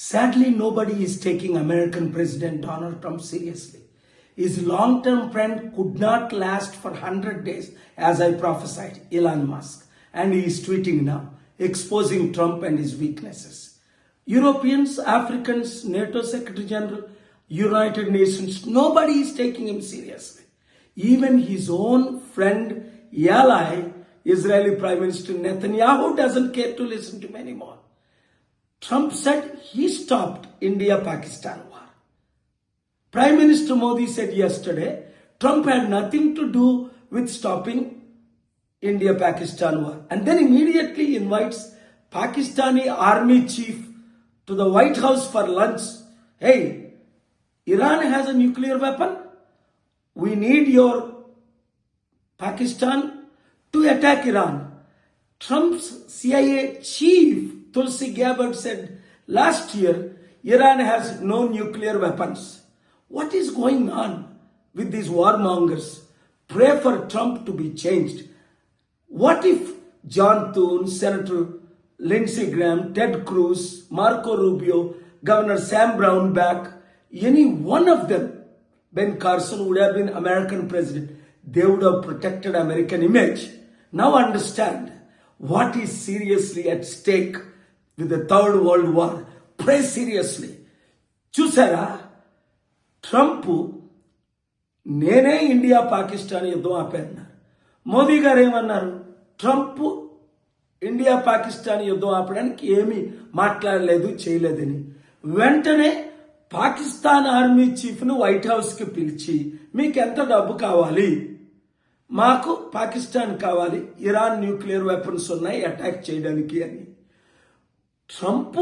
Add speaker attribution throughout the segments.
Speaker 1: Sadly, nobody is taking American President Donald Trump seriously. His long term friend could not last for 100 days, as I prophesied, Elon Musk. And he is tweeting now, exposing Trump and his weaknesses. Europeans, Africans, NATO Secretary General, United Nations, nobody is taking him seriously. Even his own friend, ally, Israeli Prime Minister Netanyahu doesn't care to listen to him anymore. Trump said he stopped India Pakistan war. Prime Minister Modi said yesterday Trump had nothing to do with stopping India Pakistan war. And then immediately invites Pakistani army chief to the White House for lunch. Hey, Iran has a nuclear weapon. We need your Pakistan to attack Iran. Trump's CIA chief Tulsi Gabbard said last year Iran has no nuclear weapons. What is going on with these warmongers? Pray for Trump to be changed. What if John Thune, Senator Lindsey Graham, Ted Cruz, Marco Rubio, Governor Sam Brownback, any one of them, Ben Carson would have been American president. They would have protected American image. Now understand what is seriously at stake with the third world war pray seriously చూసారా? Trump నేనే India Pakistan యుద్ధం ఆపేన్నారు మోదీ గారు ఏమన్నారు? Trump India Pakistan యుద్ధం ఆపడానికి ఏమీ మాట్లాడలేదు చేయలేదని. వెంటనే పాకిస్తాన్ ఆర్మీ చీఫ్ను వైట్ హౌస్కి పిలిచి మీకు ఎంత డబ్బు కావాలి? మాకు పాకిస్తాన్ కావాలి ఇరాన్ న్యూక్లియర్ వెపన్స్ ఉన్నాయి అటాక్ చేయడానికి అని. ట్రంప్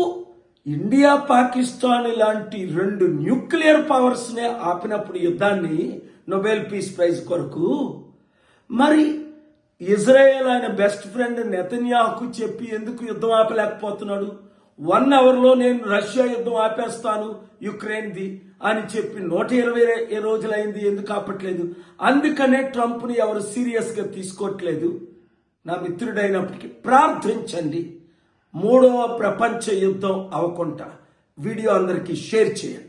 Speaker 1: ఇండియా పాకిస్తాన్ లాంటి రెండు న్యూక్లియర్ పవర్స్ని ఆపినప్పుడు యుద్ధాన్ని నొబెల్ పీస్ ప్రైజ్ కొరకు మరి ఇజ్రాయెల్ ఆయన బెస్ట్ ఫ్రెండ్ నెతన్యాహుకు చెప్పి ఎందుకు యుద్ధం ఆపలేకపోతున్నాడు? వన్ అవర్లో నేను రష్యా యుద్ధం ఆపేస్తాను యుక్రెయిన్ది అని చెప్పి నూట ఇరవై రోజులైంది ఎందుకు ఆపట్లేదు? అందుకనే ట్రంప్ని ఎవరు సీరియస్గా తీసుకోవట్లేదు. నా మిత్రుడైనప్పటికీ ప్రార్థించండి. మూడవ ప్రపంచ యుద్ధం అవ్వకుండా వీడియో అందరికీ షేర్ చేయండి.